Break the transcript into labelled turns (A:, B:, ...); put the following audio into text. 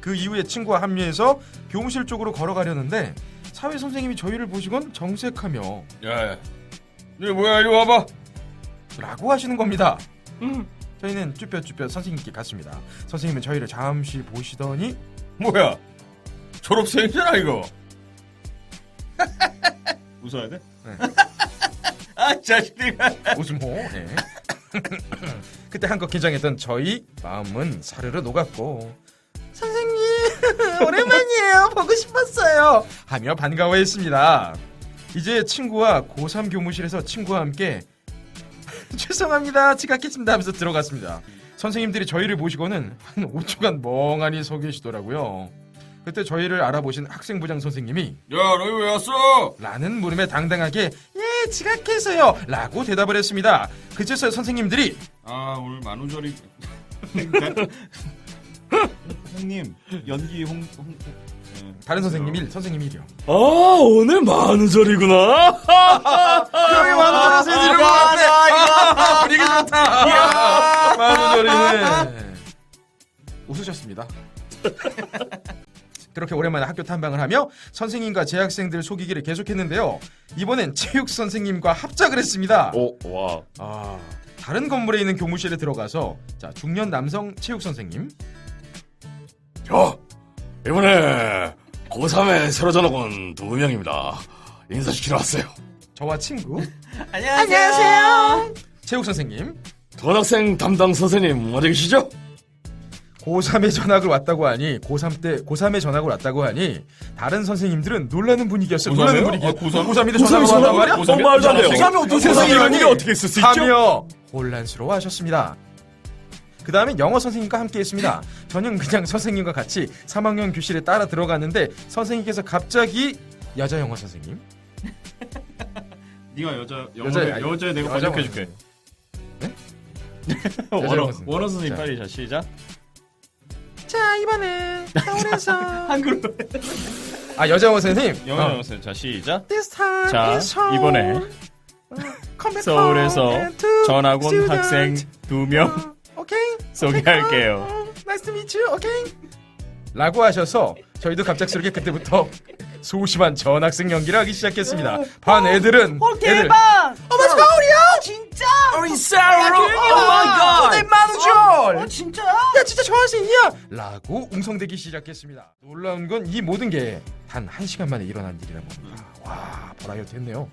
A: 그 이후에 친구와 합류해서 교무실 쪽으로 걸어가려는데 사회 선생님이 저희를 보시곤 정색하며
B: 야, 너 뭐야 이리 와봐.
A: 라고 하시는 겁니다. 저희는 쭈뼛쭈뼛 선생님께 갔습니다. 선생님은 저희를 잠시 보시더니
B: 뭐야? 졸업생이잖아 이거. 웃어야 돼?
A: 네.
B: 아 자식들.
A: 웃음호. 네. 그때 한껏 긴장했던 저희 마음은 사르르 녹았고 오랜만이에요 보고 싶었어요 하며 반가워했습니다. 이제 친구와 고3 교무실에서 친구와 함께 죄송합니다 지각했습니다 하면서 들어갔습니다. 선생님들이 저희를 보시고는 한 5초간 멍하니 서 계시더라고요. 그때 저희를 알아보신 학생부장 선생님이
B: 야, 너왜 왔어?
A: 라는 물음에 당당하게 예 지각해서요 라고 대답을 했습니다 그제서야 선생님들이
B: 아 오늘 만우절이.
C: 형님 연기 홍, 홍, 네.
A: 다른 선생님 일 선생님 일이요.
D: 아 오늘 만우절이구나.
A: 여기 만우절에서 이리로 왔네 분위기 좋다. 만우절이네. 웃으셨습니다. 그렇게 오랜만에 학교 탐방을 하며 선생님과 재학생들 속이기를 계속했는데요. 이번엔 체육 선생님과 합작을 했습니다.
D: 오 와.
A: 아, 다른 건물에 있는 교무실에 들어가서 자 중년 남성 체육 선생님
D: 저 이번에 고3에 새로 전학 온 두 명입니다 인사시키러 왔어요
A: 저와 친구
C: 안녕하세요.
A: 체육 선생님
D: 전학생 담당 선생님 어디 계시죠?
A: 고3에 전학을 왔다고 하니 고3 때 고3에 전학을 왔다고 하니 다른 선생님들은 놀라는 분위기였어요. 놀라는 분위기.
B: 아, 고3?
A: 고3인데 전학을 왔단 말이야?
D: 어, 말도 안 돼요
A: 고3이 어떻게
D: 세상에 이런 일이 어떻게 있을 수 있죠?
A: 하며 혼란스러워 하셨습니다. 그 다음에 영어 선생님과 함께했습니다. 저는 그냥 선생님과 같이 3학년 교실에 따라 들어갔는데 선생님께서 갑자기 여자 영어 선생님
B: 네가 여자
A: 여자-
B: 여자 여자 내가
A: 여자
B: 번역해 줄게.
A: 네?
B: 원어
A: 여자 선생님.
B: 원어 선생님
A: 자.
B: 빨리 자 시작.
A: 자 이번에 서울에서
B: 한글로.
A: 아 여자 영어 선생님
B: 영어
A: 어.
B: 영어 선생님 자 시작.
A: This time
B: 자,
A: is 서울.
B: 이번에
A: Come back
B: 서울에서
A: home and to
B: 전학 온
A: student.
B: 학생 두명
A: 어,
B: 소개할게요.
A: Nice to meet you. 오케이. 라고 하셔서 저희도 갑작스럽게 그때부터 소심한 전학생 연기를 하기 시작했습니다. 반 애들은 애들
C: 어머 서울이야? 진짜?
D: 어이 싸우러
C: 내 만우절. 어, 진짜?
A: 야 진짜 전학생이야! 라고 웅성대기 시작했습니다. 놀라운 건 이 모든 게 단 한 시간 만에 일어난 일이라고 합니다. 와 버라이어티 했네요.